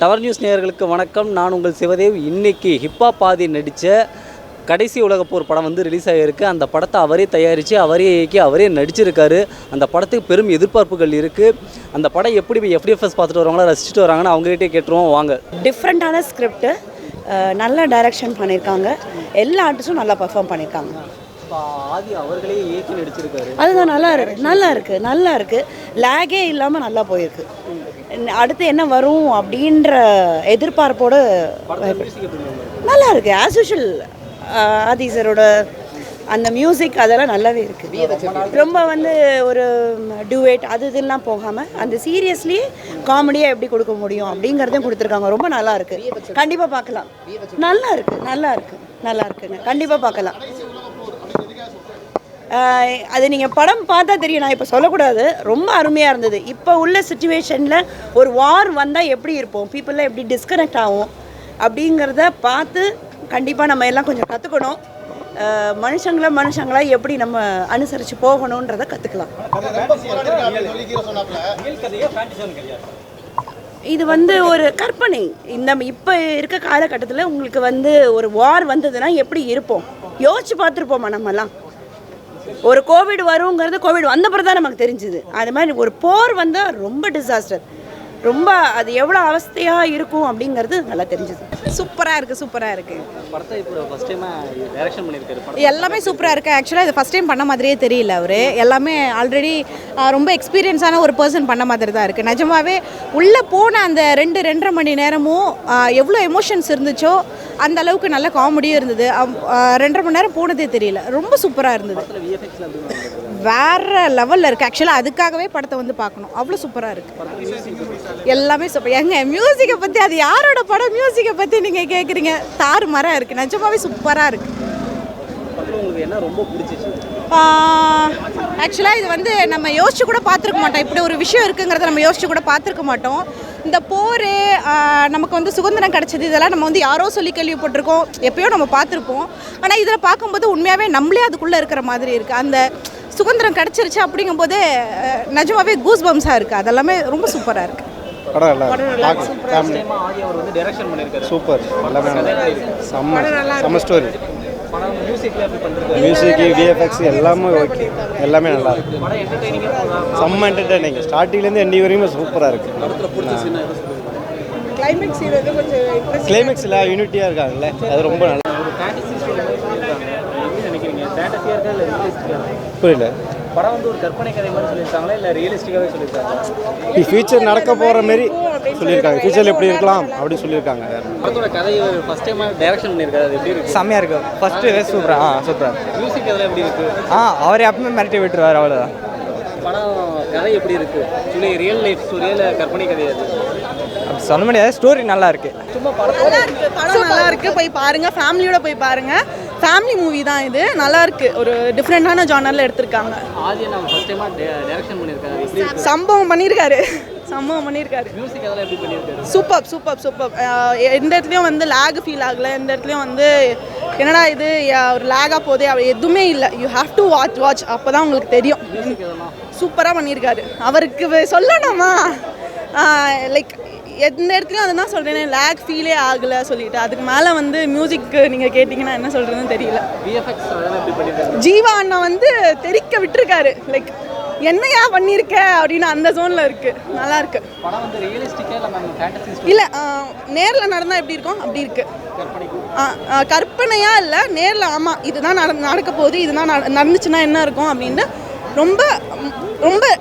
Tower news நேயர்களுக்கு வணக்கம். நான் உங்கள் சிவதேவ். இன்னைக்கு ஹிப்ஹாப் பாதி நடித்த கடைசி உலகப்போர் படம் வந்து ரிலீஸ் ஆகியிருக்கு அந்த படத்தை அவரே தயாரித்து அவரே இயக்கி அவரே நடிச்சிருக்காரு. அந்த படத்துக்கு பெரும் எதிர்பார்ப்புகள் இருக்குது அந்த படம் எப்படி எஃப்டிஎஃப்எஸ் பார்த்துட்டு வராங்களோ ரசிச்சுட்டு வராங்கன்னு அவங்ககிட்டே கேட்டுருவோம். வாங்க. டிஃப்ரெண்ட்டான ஸ்கிரிப்ட்டு நல்ல டைரக்ஷன் பண்ணியிருக்காங்க எல்லா ஆர்டிஸ்டும் நல்லா பர்ஃபார்ம் பண்ணியிருக்காங்க அதுதான் நல்லா இருக்கு நல்லா இருக்கு நல்லா இருக்கு. லேகே இல்லாமல் நல்லா போயிருக்கு. அடுத்து என்ன வரும் அப்படின்ற எதிர்பார்ப்போடு நல்லா இருக்கு. ஆஸ் யூஷுவல் ஆதி சரோட அந்த மியூசிக் அதெல்லாம் நல்லாவே இருக்கு. ரொம்ப வந்து ஒரு டியூவேட் அது இதெல்லாம் போகாமல் அந்த சீரியஸ்லி காமெடியாக எப்படி கொடுக்க முடியும் அப்படிங்கிறதையும் கொடுத்துருக்காங்க. ரொம்ப நல்லா இருக்கு. கண்டிப்பாக பார்க்கலாம். நல்லா இருக்கு நல்லா இருக்கு நல்லா இருக்குங்க கண்டிப்பாக பார்க்கலாம். அது நீங்கள் படம் பார்த்தா தெரியும். நான் இப்போ சொல்லக்கூடாது. ரொம்ப அருமையாக இருந்தது. இப்போ உள்ள சுச்சுவேஷனில் ஒரு வார் வந்தால் எப்படி இருப்போம்? பீப்புளெலாம் எப்படி டிஸ்கனெக்ட் ஆகும்? அப்படிங்கிறத பார்த்து கண்டிப்பாக நம்ம எல்லாம் கொஞ்சம் கற்றுக்கணும் மனுஷங்கள மனுஷங்களா எப்படி நம்ம அனுசரித்து போகணுன்றதை கற்றுக்கலாம் இது வந்து ஒரு கற்பனை. இந்த இப்போ இருக்க காலகட்டத்தில் உங்களுக்கு வந்து ஒரு வார் வந்ததுன்னா எப்படி இருப்போம்? யோசிச்சு பார்த்துருப்போமா நம்மலாம் ஒரு கோவிட் வருங்கிறது கோவிட் வந்த பிறகு தான் நமக்கு தெரிஞ்சுது. அது மாதிரி ஒரு போர் வந்தால் ரொம்ப டிசாஸ்டர் ரொம்ப அது எவ்வளோ அவஸ்தையாக இருக்கும் அப்படிங்கிறது நல்லா தெரிஞ்சுது. சூப்பராக இருக்குது சூப்பராக இருக்குது எல்லாமே சூப்பராக இருக்குது ஆக்சுவலாக இது ஃபஸ்ட் டைம் பண்ண மாதிரியே தெரியல அவர். எல்லாமே ஆல்ரெடி ரொம்ப எக்ஸ்பீரியன்ஸான ஒரு பர்சன் பண்ண மாதிரி தான் இருக்குது நிஜமாவே உள்ளே போன அந்த ரெண்டு ரெண்டரை மணி நேரமும் எவ்வளோ எமோஷன்ஸ் இருந்துச்சோ அந்த அளவுக்கு நல்ல காமெடியும் இருந்தது. ரெண்டரை மணி நேரம் போனதே தெரியல. ரொம்ப சூப்பராக இருந்தது. வேற லெவலில் இருக்குது ஆக்சுவலாக அதுக்காகவே படத்தை வந்து பார்க்கணும். அவ்வளோ சூப்பராக இருக்குது எல்லாமே சூப்பர் எங்க மியூசிக்கை பற்றி அது யாரோட படம் மியூசிக்கை பற்றி நீங்கள் கேட்குறீங்க தாறு மரம் இருக்குது நிஜமாவே சூப்பராக இருக்குது ஆக்சுவலாக இது வந்து நம்ம யோசிச்சு கூட பார்த்துருக்க மாட்டோம். இப்படி ஒரு விஷயம் இருக்குங்கிறத நம்ம யோசிச்சு கூட பார்த்துருக்க மாட்டோம். இந்த போர் நமக்கு வந்து சுதந்திரம் கிடச்சது இதெல்லாம் நம்ம வந்து யாரோ சொல்லி கேள்விப்பட்டிருக்கோம் எப்பயோ நம்ம பார்த்துருப்போம். ஆனால் இதில் பார்க்கும்போது உண்மையாகவே நம்மளே அதுக்குள்ளே இருக்கிற மாதிரி இருக்குது அந்த சுதந்திரம் கிடச்சிருச்சு அப்படிங்கும்போது அஹ், நிஜமாவே கூஸ் பம்ஸாக இருக்குது அதெல்லாமே ரொம்ப சூப்பராக இருக்குது படம் நல்லா சூப்பர் எல்லாமே. செம்ம செம்ம ஸ்டோரி படம் மியூசிக்கில் எப்படி பண்ணிருக்காரு மியூசிக் விஎஃப்எக்ஸ் எல்லாமே ஓகே எல்லாமே நல்லா இருக்கு. செம்ம என்டர்டைனிங் ஸ்டார்டிங்லேருந்து எண்டி வரையும் சூப்பராக இருக்கு. கிளைமேக்ஸில் யூனிட்டியாக இருக்காங்கல்ல? அது ரொம்ப நல்லா புரியல. படம் வந்து ஒரு கற்பனை கதை மாதிரி சொல்லியிருக்காங்களா இல்லை ரியலிஸ்டிக்காகவே சொல்லியிருக்காங்க ஃபியூச்சர் நடக்க போகிற மாரி சொல்லியிருக்காங்க. ஃபியூச்சரில் எப்படி இருக்கலாம் அப்படின்னு சொல்லியிருக்காங்க. படத்தோட கதையை ஃபஸ்ட் டைமாக டைரக்ஷன் பண்ணியிருக்காரு அது எப்படி இருக்கு? செம்மையாக இருக்கு. ஃபஸ்ட்டு ரேஸ் சூப்பராக ஆ சூப்பராக மியூசிக் அதெல்லாம் எப்படி இருக்கு? ஆ அவர் எப்பவுமே மிரட்டி விட்டுருவார் அவ்வளோதான் படம் கதை எப்படி இருக்கு? சொல்லி ரியல் லைஃப் ஸ்டோரியா இல்லை கற்பனை கதையா அது? அப்படி சொல்ல முடியாது. ஸ்டோரி நல்லா இருக்கு. சும்மா படம் நல்லா இருக்கு. படம் நல்லா இருக்கு. போய் பாருங்க. ஃபேமிலியோட போய் பாருங்க. ஃபேமிலி மூவி தான் இது. நல்லா இருக்கு. ஒரு டிஃப்ரெண்டான ஜானர்ல எடுத்திருக்காங்க. சம்பவம் பண்ணியிருக்காரு. சம்பவம் பண்ணியிருக்காரு. மியூசிக் அதெல்லாம் எப்படி பண்ணியிருக்காரு? சூப்பர் சூப்பர் சூப்பர் எந்த இடத்துலையும் வந்து லேக் ஃபீல் ஆகல. எந்த இடத்துலையும் வந்து என்னடா இது? ஒரு லேகாக போதே அவ எதுவுமே இல்லை. You have to watch watch அப்போ தான் உங்களுக்கு தெரியும். சூப்பராக பண்ணியிருக்காரு. அவருக்கு சொல்லணுமா? லைக் எந்த இடத்துலையும் அதை தான் சொல்கிறேன் லேக் ஃபீலே ஆகலை சொல்லிட்டு. அதுக்கு மேலே வந்து மியூசிக்கு நீங்கள் கேட்டிங்கன்னா என்ன சொல்கிறதுன்னு தெரியல. ஜீவா அண்ணா வந்து தெறிக்க விட்டுருக்காரு. லைக் என்னையா பண்ணியிருக்க அப்படின்னு அந்த ஜோனில் இருக்குது நல்லா இருக்கு. இல்லை நேரில் நடந்தால் எப்படி இருக்கும்? அப்படி இருக்கு. ஆ, ஆ, கற்பனையா இல்லை நேரில் ஆமாம் இதுதான் நட நடக்க போகுது இதுதான் நட- நடந்துச்சுன்னா என்ன இருக்கும் அப்படின்னு ரொம்ப ரொம்ப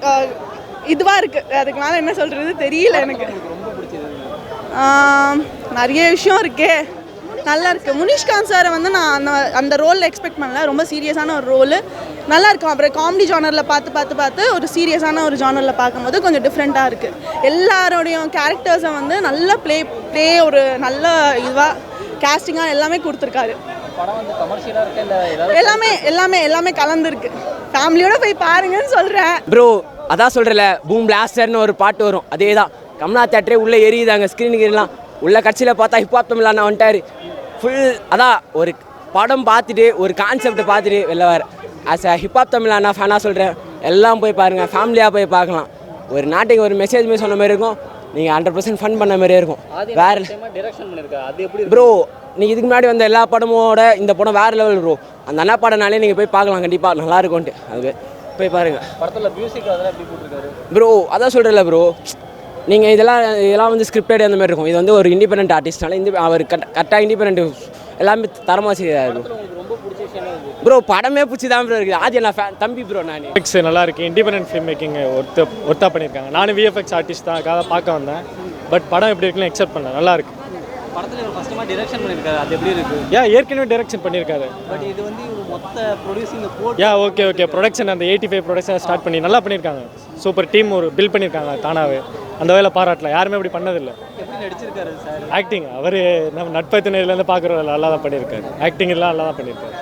இதுவாக இருக்குது அதுக்கு மேலே என்ன சொல்கிறது தெரியல எனக்கு. நிறைய விஷயம் இருக்கே. நல்லா இருக்கு முனிஷ்காந்த் சாரை வந்து நான் அந்த அந்த ரோலில் எக்ஸ்பெக்ட் பண்ணல. ரொம்ப சீரியஸான ஒரு ரோலு நல்லா இருக்கும் அப்புறம் காமெடி ஜானரில் பார்த்து பார்த்து பார்த்து ஒரு சீரியஸான ஒரு ஜானரில் பார்க்கும்போது கொஞ்சம் டிஃப்ரெண்ட்டாக இருக்குது எல்லாரோடைய கேரக்டர்ஸை வந்து நல்ல ப்ளே ப்ளே ஒரு நல்ல இதுவாக கேஸ்டிங்காக எல்லாமே கொடுத்துருக்காரு. படம் வந்து கமர்ஷியலாக இருக்கா? இல்லை ஏதாவது எல்லாமே எல்லாமே எல்லாமே கலந்துருக்கு. ஃபேமிலியோட போய் பாருங்கன்னு சொல்கிறேன் ப்ரோ அதான் சொல்கிறல பூம் பிளாஸ்டர்னு ஒரு பாட்டு வரும். அதே தான் கமலா தேட்டரே உள்ளே எரியுதாங்க ஸ்க்ரீனுக்கு எல்லாம். உள்ள கட்சியில் பார்த்தா ஹிப்ஹாப் தமிழ் அண்ணா வந்துட்டார். ஃபுல் அதான் ஒரு படம் பார்த்துட்டு ஒரு கான்செப்டை பார்த்துட்டு வெளில வர as a hip hop Tamil அண்ணா ஃபேனாக சொல்கிறேன் எல்லாம் போய் பாருங்கள் ஃபேமிலியாக போய் பார்க்கலாம். ஒரு நாட்டுக்கு ஒரு மெசேஜ் மாதிரி சொன்ன மாதிரி இருக்கும். நீங்கள் ஹண்ட்ரட் பர்சன்ட் ஃபன் பண்ண மாதிரியே இருக்கும். வேற ப்ரோ நீங்கள் இதுக்கு முன்னாடி வந்த எல்லா படமோட இந்த படம் வேறு லெவல் ப்ரோ அந்த அண்ணா படம்னாலே நீங்கள் போய் பார்க்கலாம் கண்டிப்பாக நல்லா இருக்கும்ன்ட்டு அது போய் பாருங்கள் படத்துல மியூசிக் அதெல்லாம் எப்படி போட்டிருக்காரு? ப்ரோ அதான் சொல்கிறேன்ல ப்ரோ நீங்கள் இதெல்லாம் இதெல்லாம் வந்து ஸ்கிரிப்டட் அந்த மாதிரி இருக்கும். இது வந்து ஒரு இண்டிபெண்ட் ஆர்டிஸ்ட்னால இந்த அவர் கட் கரெக்டாக இண்டிபெண்ட் எல்லாமே தரமாக செய்கிறாரு ப்ரோ ப்ரோ படமே பிடிச்சி தான் ப்ரோ இருக்குது. ஆதி நான் ஃபேன் தம்பி ப்ரோ நான். விஎஃப்எக்ஸ் நல்லா இருக்கு. இண்டிபெண்ட் ஃபிலிம் மேக்கிங் ஒர்த்து ஒர்த்தா பண்ணியிருக்காங்க. நானும் விஎஃப்எக்ஸ் ஆர்டிஸ்ட் தான் பார்க்க வந்தேன். பட் படம் எப்படி இருக்குன்னு எக்ஸெப்ட் பண்ணேன் நல்லா இருக்கு. படத்துல இவர் ஃபர்ஸ்ட் டிரெக்ஷன் பண்ணிருக்காரு. அது எப்படி இருக்கு? ஏன் ஏற்கனவே டைரக்ஷன் பண்ணியிருக்காரு பட் இது வந்து இவர் மொத்த ப்ரொடியூசிங் போட்டு யா ஓகே ஓகே ப்ரொடக்ஷன் அந்த எயிட்டி ஃபைவ் ப்ரொடக்ஷன் ஸ்டார்ட் பண்ணி நல்லா பண்ணியிருக்காங்க சூப்பர் டீம் ஒரு பில்ட் பண்ணியிருக்காங்க தானாவே. அந்த வேலை பாராட்டல. யாருமே அப்படி பண்ணதில்லை. எப்படி நடிச்சிருக்காரு சார்? ஆக்டிங் அவர் நம்ம நட்பத்தினையிலேருந்து பார்க்குற நல்லா தான் பண்ணியிருக்காரு ஆக்டிங் எல்லாம் நல்லா தான் பண்ணியிருக்காரு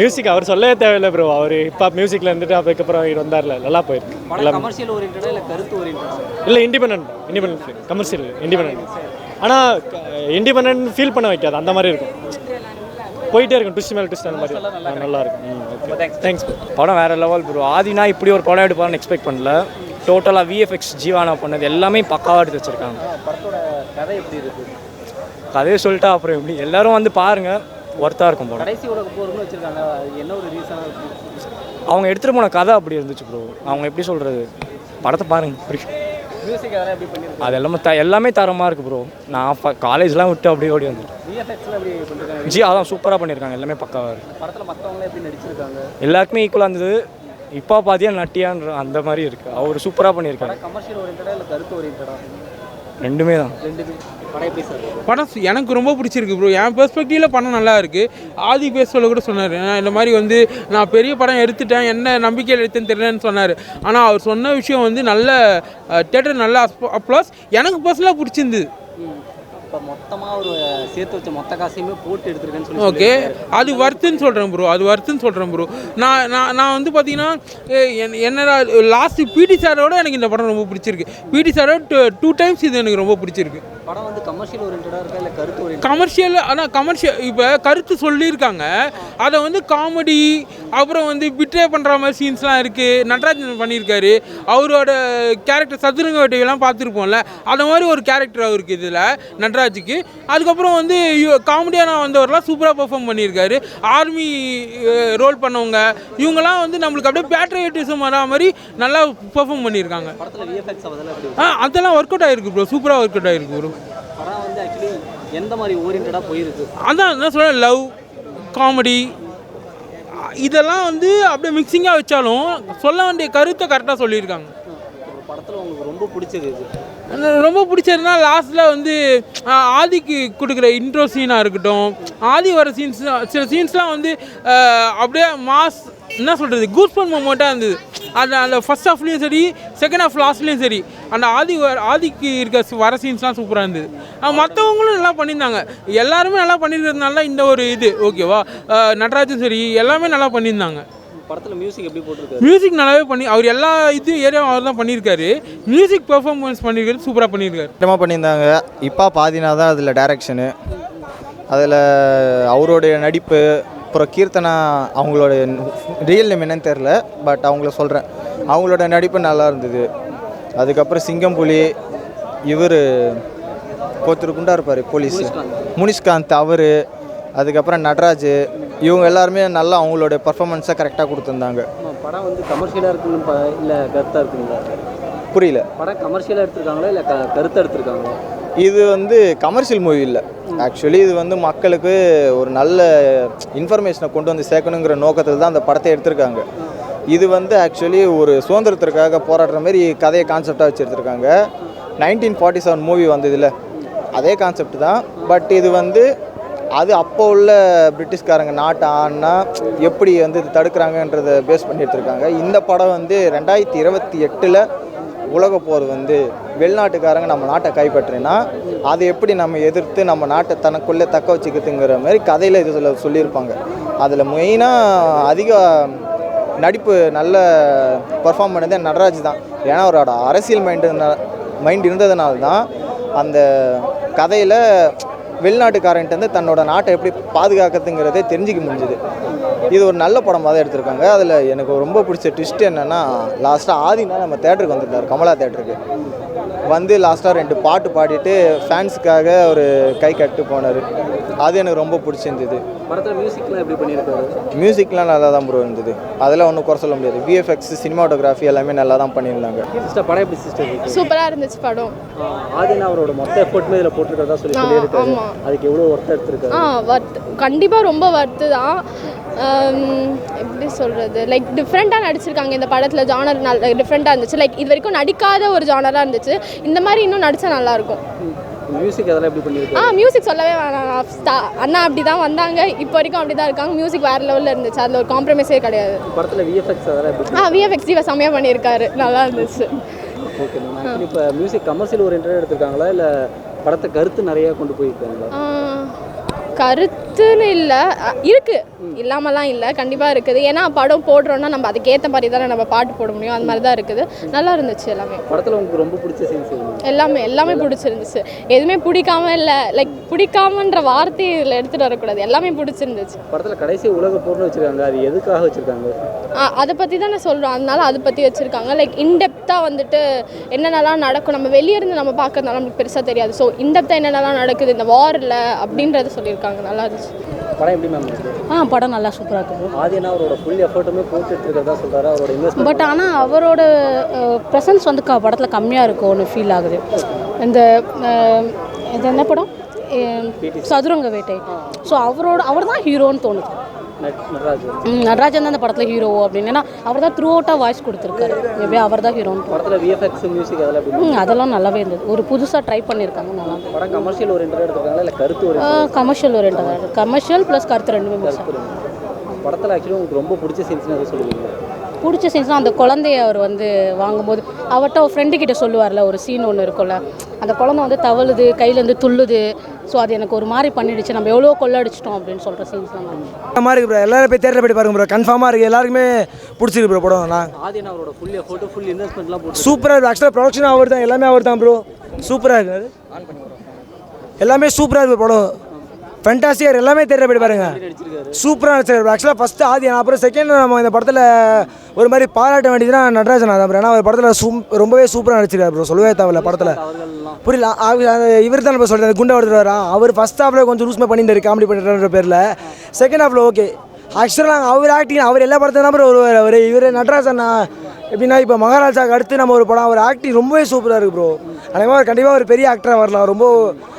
மியூசிக் அவர் சொல்லவே தேவையில்லை ப்ரோ அவர் இப்போ மியூசிக்கில் இருந்துட்டு அதுக்கப்புறம் இவர் வந்தார்ல. நல்லா போயிருக்கு. கமர்ஷியல் இல்லை இண்டிபெண்ட் இண்டிபெண்ட் கமர்ஷியல் இண்டிபெண்ட் ஆனால் இண்டிபெண்ட் ஃபீல் பண்ண வைக்காது. அந்த மாதிரி இருக்கும். போயிட்டே இருக்கும். ட்விஸ்ட் மேலே ட்விஸ்ட் அந்த மாதிரி. நல்லா இருக்கும். ஓகே தேங்க்ஸ் படம் வேறு லெவல் ப்ரோ ஆதினா இப்படி ஒரு படம் எடுப்பாருன்னு எக்ஸ்பெக்ட் பண்ணல. டோட்டலாக விஎஃப்எக்ஸ் ஜீவானா பண்ணது எல்லாமே பக்காவாக எடுத்து வச்சுருக்காங்க. கதை எப்படி இருக்கு? கதையை சொல்லிட்டா அப்புறம் எப்படி? எல்லாரும் வந்து பாருங்கள் ஒர்த்தாக இருக்கும் படம். கடைசி உலக போர்னு வச்சிருக்காங்க. அது என்ன ஒரு ரீசனா இருக்கு? அவங்க எடுத்துகிட்டு போன கதை அப்படி இருந்துச்சு ப்ரோ அவங்க எப்படி சொல்கிறது படத்தை பாருங்க. புரியும் அது எல்லாமே த எல்லாமே தரமாக இருக்குது ப்ரோ நான் காலேஜ்லாம் விட்டு அப்படியே ஓடி வந்துட்டேன். ஜி அதான் சூப்பராக பண்ணியிருக்காங்க எல்லாமே பக்காவாக இருக்குது எல்லாருக்குமே ஈக்குவலாக இருந்தது. இப்போ பாத்தியா நட்டியான்ற அந்த மாதிரி இருக்குது அவர் சூப்பராக பண்ணியிருக்காரு ரெண்டுமே தான். படம் எனக்கு ரொம்ப பிடிச்சிருக்கு ப்ரோ என் பெர்ஸ்பெக்டிவில் படம் நல்லா இருக்கு. ஆதி பேசுவல கூட சொன்னார் இந்த மாதிரி வந்து நான் பெரிய படம் எடுத்துட்டேன் என்ன நம்பிக்கையில் எடுத்தேன்னு தெரியலன்னு சொன்னார். ஆனால் அவர் சொன்ன விஷயம் வந்து நல்ல தேட்டர் நல்ல ப்ளஸ் எனக்கு பர்சனலாக பிடிச்சிருந்தது. இப்போ மொத்தமா ஒரு சேர்த்து வச்ச மொத்த காசையுமே போட்டு எடுத்திருக்கேன்னு சொல்லி ஓகே அது வர்த்துன்னு சொல்கிறேன் ப்ரோ அது வர்த்துன்னு சொல்கிறேன் ப்ரோ நான் நான் நான் வந்து பார்த்தீங்கன்னா என்னடா லாஸ்ட் பிடி சாரோட எனக்கு இந்த படம் ரொம்ப பிடிச்சிருக்கு. பிடி சாரோட டூ டைம்ஸ் இது எனக்கு ரொம்ப பிடிச்சிருக்கு. படம் வந்து கமர்ஷியல் ஓரியன்டா இருக்கா இல்ல கருத்து கமர்ஷியல் ஆனால் கமர்ஷியல் இப்போ கருத்து சொல்லியிருக்காங்க. அதை வந்து காமெடி அப்புறம் வந்து பிட்ரே பண்ணுற மாதிரி சீன்ஸ்லாம் இருக்குது நடராஜன் பண்ணியிருக்காரு. அவரோட கேரக்டர் சதுரங்க வேட்டையெல்லாம் பார்த்துருப்போம்ல அந்த மாதிரி ஒரு கேரக்டர் அவருக்கு இதில் நடராஜுக்கு. அதுக்கப்புறம் வந்து காமெடியான வந்தவரெலாம் சூப்பராக பெர்ஃபார்ம் பண்ணியிருக்காரு. ஆர்மி ரோல் பண்ணவங்க இவங்கெல்லாம் வந்து நம்மளுக்கு அப்படியே பேட்ரியட்டிசம் வர மாதிரி நல்லா பெர்ஃபார்ம் பண்ணியிருக்காங்க. ஆ அதெல்லாம் ஒர்க் அவுட் ஆகிருக்கு ப்ரோ சூப்பராக ஒர்க் அவுட் ஆகிருக்கு ப்ரோ படம் வந்து ஆக்சுவலி எந்த மாதிரி ஓரியன்டா போயிருக்கு? அதான் என்ன சொல்கிறேன் லவ் காமெடி இதெல்லாம் வந்து அப்படியே மிக்சிங்காக வச்சாலும் சொல்ல வேண்டிய கருத்தை கரெக்டாக சொல்லியிருக்காங்க. படத்துல உங்களுக்கு ரொம்ப பிடிச்சது இது ரொம்ப பிடிச்சதுன்னா லாஸ்ட்டில் வந்து ஆதிக்கு கொடுக்குற இன்ட்ரோ சீனாக இருக்கட்டும் ஆதி வர சீன்ஸ் சில சீன்ஸ்லாம் வந்து அப்படியே மாஸ் என்ன சொல்கிறது கூஸ்பன் மூமெண்ட்டாக இருந்தது. அந்த அந்த ஃபஸ்ட் ஹாஃப்லேயும் சரி செகண்ட் ஹாஃப் லாஸ்ட்லேயும் சரி. அந்த ஆதி ஆதிக்கு இருக்க சி- வர சீன்ஸ்லாம் சூப்பராக இருந்தது. மற்றவங்களும் நல்லா பண்ணியிருந்தாங்க. எல்லாருமே நல்லா பண்ணியிருக்கிறதுனால இந்த ஒரு இது. ஓகேவா நடராஜும் சரி எல்லாமே நல்லா பண்ணியிருந்தாங்க. படத்துல மியூசிக் எப்படி போட்டிருக்காரு? மியூசிக் நல்லாவே பண்ணி அவர் எல்லா இது ஏரியாவும் அவர் தான் பண்ணியிருக்காரு. மியூசிக் பெர்ஃபார்மன்ஸ் பண்ணியிருக்காரு சூப்பராக பண்ணியிருக்காரு. சுத்தமாக பண்ணியிருந்தாங்க. இப்போ பாதினா தான் அதில் டைரக்ஷனு அதில் அவருடைய நடிப்பு அப்புறம் கீர்த்தனா அவங்களோட ரியல் நேம் என்னன்னு தெரில பட் அவங்கள சொல்கிறேன் அவங்களோட நடிப்பு நல்லா இருந்தது. அதுக்கப்புறம் சிங்கம்புலி இவர் ஒருத்தர் குண்டா இருப்பார் போலீஸ் முனிஷ்காந்த் அவர் அதுக்கப்புறம் நடராஜ் இவங்க எல்லாருமே நல்லா அவங்களோட பர்ஃபாமன்ஸை கரெக்டாக கொடுத்துருந்தாங்க. படம் வந்து கமர்ஷியலா இருக்குன்னு இல்ல கருத்தா இருக்குங்களா? புரியல. படம் கமர்ஷியலா எடுத்திருக்காங்களா இல்ல க- கருத்தா எடுத்திருக்காங்களா? இது வந்து கமர்ஷியல் மூவி இல்லை. ஆக்சுவலி இது வந்து மக்களுக்கு ஒரு நல்ல இன்ஃபர்மேஷனை கொண்டு வந்து சேர்க்கணுங்கிற நோக்கத்தில் தான் அந்த படத்தை எடுத்திருக்காங்க. இது வந்து ஆக்சுவலி ஒரு சுதந்திரத்திற்காக போராடுற மாதிரி கதையை கான்செப்டாக வச்சு எடுத்திருக்காங்க நைன்டீன் ஃபார்ட்டி செவன் மூவி வந்ததில்ல அதே கான்செப்ட் தான். பட் இது வந்து அது அப்போ உள்ள பிரிட்டிஷ்காரங்க நாட்டை ஆனா எப்படி வந்து இது தடுக்கிறாங்கன்றதை பேஸ் பண்ணி எடுத்திருக்காங்க இந்த படம் வந்து ரெண்டாயிரத்தி இருபத்தி எட்டில் உலக போர் வந்து வெளிநாட்டுக்காரங்க நம்ம நாட்டை கைப்பற்றினா அதை எப்படி நம்ம எதிர்த்து நம்ம நாட்டை தனக்குள்ளே தக்க வச்சுக்கிறதுங்கிற மாதிரி கதையில் இது சொல்ல சொல்லியிருப்பாங்க. அதில் மெயினாக அதிக நடிப்பு நல்ல பர்ஃபார்ம் பண்ணதே நடராஜ் தான். ஏன்னா அவரோட அரசியல் மைண்டு மைண்ட் இருந்ததுனால தான் அந்த கதையில் வெளிநாட்டுக்காரன்ட்டு வந்து தன்னோட நாட்டை எப்படி பாதுகாக்கிறதுங்கிறதே தெரிஞ்சுக்க முடிஞ்சுது. இது ஒரு நல்ல படமாக தான் எடுத்திருக்காங்க. அதில் எனக்கு ரொம்ப பிடிச்ச ட்விஸ்ட் என்னென்னா லாஸ்ட்டாக ஆதினா நம்ம தேட்டருக்கு வந்திருந்தார் கமலா தேட்டருக்கு வந்து லாஸ்ட்டாக ரெண்டு பாட்டு பாடிட்டு ஃபேன்ஸுக்காக ஒரு கை கட்டு போனார். அது எனக்கு ரொம்ப பிடிச்சிருந்தது. படத்தில் மியூசிக்லாம் எப்படி பண்ணியிருக்காரு? மியூசிக்லாம் நல்லா தான் ப்ரோ இருந்தது. அதெல்லாம் ஒன்றும் குறை சொல்ல முடியாது. விஎஃப்எக்ஸ் சினிமாட்டோகிராஃபி எல்லாமே நல்லா தான் பண்ணியிருந்தாங்க. சிஸ்டர் படம் எப்படி சிஸ்டர் சூப்பராக இருந்துச்சு படம். ஆதினா அவரோட மொத்த எஃபர்ட்டுமே இதில் போட்டிருக்கிறதா சொல்லி சொல்லியிருக்காரு ஆமா. அதுக்கு எவ்வளோ ஒர்த் எடுத்திருக்காரு? ஆ வர்த் கண்டிப்பாக ரொம்ப வர்த்து தான். எப்படி சொல்கிறது லைக் டிஃப்ரெண்ட்டாக நடிச்சிருக்காங்க இந்த படத்தில் ஜானர் நல்ல டிஃப்ரெண்ட்டாக இருந்துச்சு. லைக் இது வரைக்கும் நடிக்காத ஒரு ஜானராக இருந்துச்சு. இந்த மாதிரி இன்னும் நடித்தா நல்லாயிருக்கும் மியூசிக் அதெல்லாம் எப்படி பண்ணியிருக்காரு? ஆ மியூசிக் சொல்லவே வேணாம். ஸ்டா- அண்ணா அப்படி தான் வந்தாங்க. இப்போ வரைக்கும் அப்படி தான் இருக்காங்க. மியூசிக் வேறு லெவலில் இருந்துச்சு. அதில் ஒரு காம்ப்ரமைஸே கிடையாது. படத்தில் விஎஃப்எக்ஸ் அதெல்லாம் ஆ விஎஃப்எக்ஸ் ஜீவா செம்மையாக பண்ணியிருக்காரு. நல்லா இருந்துச்சு. ஓகே இப்போ மியூசிக் கமர்ஷியல் ஓரியன்டாக எடுத்திருக்காங்களா? இல்லை படத்தை கருத்து நிறையா கொண்டு போயிருக்காங்களா? கருத்துன்னு இல்லை. இருக்கு. இல்லாமலாம் இல்லை. கண்டிப்பாக இருக்குது. ஏன்னா படம் போடுறோன்னா நம்ம அதுக்கேற்ற மாதிரி தானே நம்ம பாட்டு போட முடியும். அந்த மாதிரி தான் இருக்குது. நல்லா இருந்துச்சு எல்லாமே. படத்தில் உங்களுக்கு ரொம்ப பிடிச்ச எல்லாமே எல்லாமே பிடிச்சிருந்துச்சு. எதுவுமே பிடிக்காம இல்லை. லைக் பிடிக்காமன்ற வார்த்தையை இதில் எடுத்துகிட்டு வரக்கூடாது. எல்லாமே பிடிச்சிருந்துச்சு. படத்தில் கடைசி உலக போர்னு வச்சுருக்காங்க. அது எதுக்காக வச்சுருக்காங்க? ஆ, அதை பற்றி தான் நான் சொல்கிறோம் அதனால அதை பற்றி வச்சுருக்காங்க. லைக் இன்டெப்த்தாக வந்துட்டு என்னென்னலாம் நடக்கும். நம்ம வெளியே இருந்து நம்ம பார்க்கறதுனால நமக்கு பெருசாக தெரியாது. ஸோ இன்டெப்த்தாக என்னென்னலாம் நடக்குது? இந்த வாரில் அப்படின்றத சொல்லியிருக்காங்க. நல்லா இருந்துச்சு. படம் எப்படி மேம் இருக்கு? ஆ படம் நல்லா சூப்பராக இருக்குது ஆதினா அவரோட ஃபுல் எஃபர்ட்டுமே போட்டு எடுத்துருக்கிறதா சொல்கிறாரு அவரோட இன்வெஸ்ட்மெண்ட் பட் ஆனால் அவரோட ப்ரெசன்ஸ் வந்து க படத்தில் கம்மியாக இருக்கும்னு ஃபீல் ஆகுது. இந்த இது என்ன படம்? சதுரங்க வேட்டை ஸோ அவரோட அவர் தான் ஹீரோன்னு தோணுது. நடராஜன். தான் அந்த படத்தில் ஹீரோ அப்படின்னு. ஏன்னா அவர் தான் த்ரூ அவுட்டாக வாய்ஸ் கொடுத்துருக்காரு மேபி அவர் தான் ஹீரோன்னு படத்தில் விஎஃப்எக்ஸ் மியூசிக் அதெல்லாம் அதெல்லாம் நல்லாவே இருந்தது. ஒரு புதுசாக ட்ரை பண்ணியிருக்காங்க நல்லா. படம் கமர்ஷியல் ஓரியன்டாக இல்லை கருத்து ஒரு கமர்ஷியல் ஓரியன்டாக கமர்ஷியல் ப்ளஸ் கருத்து ரெண்டுமே படத்தில் ஆக்சுவலி உங்களுக்கு ரொம்ப பிடிச்ச சீன்ஸ்னு எதை சொல்லுவீங்க பிடிச்ச சீன்ஸ்னால் அந்த குழந்தைய அவர் வந்து வாங்கும்போது அவர்கிட்ட ஒரு ஃப்ரெண்டு கிட்ட சொல்லுவார்ல ஒரு சீன் ஒன்று இருக்கும்ல அந்த குழந்தை வந்து தவழுது கையிலேருந்து துள்ளுது. ஸோ அது எனக்கு ஒரு மாதிரி பண்ணிடுச்சு. நம்ம எவ்வளோ கொள்ளடிச்சிட்டோம் அப்படின்னு சொல்கிற சீன்ஸ்லாம் மாதிரி இருக்கு ப்ரோ எல்லாரும் போய் தேட்டரில் போய் பாருங்க ப்ரோ கன்ஃபார்மாக இருக்குது எல்லாருக்குமே பிடிச்சிருக்கு ப்ரோ படம். நான் அவரோட ஃபுல் எஃபர்ட்டு ஃபுல் இன்வெஸ்ட்மெண்ட்லாம் போட்டு சூப்பராக இருக்குது ஆக்சுவலாக ப்ரொடக்ஷன் அவர் தான் எல்லாமே அவர் தான் ப்ரோ சூப்பராக இருக்குது எல்லாமே சூப்பராக இருக்குது படம். ஃபென்டாஸ்டியாக எல்லாமே தெரியல போய் பாருங்க. சூப்பராக நடிச்சிருக்காரு ஆக்சுவலாக ஃபஸ்ட்டு ஆதி அப்புறம் செகண்ட் நம்ம இந்த படத்தில் ஒரு மாதிரி பாராட்ட வேண்டியதுன்னா நடராஜன் தான் ப்ரோ ஏன்னா அவர் படத்தில் சூ ரொம்பவே சூப்பராக நடிச்சிருக்காரு ப்ரோ சொல்லவே தேவையில்ல படத்தில். புரியல? இவர் தான் நம்ம சொல்கிறார் குண்டா ஒருத்தர் அவர் ஃபஸ்ட் ஹாஃபில் கொஞ்சம் லூஸ்மே பண்ணிட்டு காமெடி பண்ணுற பேரில். செகண்ட் ஹாஃபில் ஓகே ஆக்சுவலாக அவர் ஆக்டிங் அவர் எல்லா படத்தையும் தான் ஒரு வருவார் அவர். இவர் நடராஜன் எப்படின்னா இப்போ மகாராஜாவுக்கு அடுத்து நம்ம ஒரு படம். அவர் ஆக்டிங் ரொம்பவே சூப்பராக இருக்குது ப்ரோ அதே மாதிரி கண்டிப்பாக ஒரு பெரிய ஆக்டராக வரலாம். ரொம்ப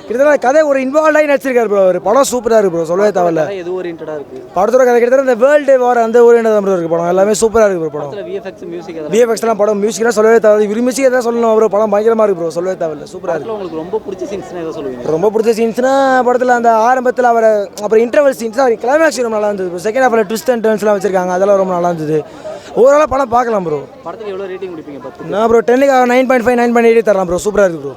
கிட்டத்தட்ட கதை ஒரு இன்வால்வ் ஆகி நடிச்சிருக்காரு ப்ரோ அவர். படம் சூப்பராக இருக்குது ப்ரோ சொல்லவே தேவையில்ல. எது ஓரியன்டாக இருக்குது படத்தோட கதை கிட்டத்தட்ட இந்த வேர்ல்டு வார் அந்த ஓரியன்ட் தான் ப்ரோ இருக்குது படம். எல்லாமே சூப்பராக இருக்குது ப்ரோ படம். விஎஃப்எக்ஸ் மியூசிக் விஎஃப்எக்ஸ்லாம் படம் மியூசிக்லாம் சொல்லவே தேவை இவர் மியூசிக் தான் சொல்லணும் ப்ரோ படம் பயங்கரமாக இருக்குது ப்ரோ சொல்லவே தேவையில்ல. சூப்பராக படத்தில் உங்களுக்கு ரொம்ப பிடிச்ச சீன்ஸ்னு எதை சொல்லுவீங்க? ரொம்ப பிடிச்ச சீன்ஸ்னா படத்தில் அந்த ஆரம்பத்தில் அவரை அப்புறம் இன்டர்வல் சீன்ஸ் அவர் கிளைமேக்ஸ் ரொம்ப நல்லா இருந்தது செகண்ட் ஹாஃபில் ட்விஸ்ட் அண்ட் டர்ன்ஸ்லாம் வச்சிருக்காங்க அதெல்லாம் ரொம்ப நல்லா இருந்தது. ஓவராலாக படம் பார்க்கலாம் ப்ரோ படத்துக்கு எவ்வளோ ரேட்டிங் கொடுப்பீங்க நான் ப்ரோ டென்னுக்கு nine point five nine point eight தரலாம் ப்ரோ சூப்பராக இருக்குது ப்ரோ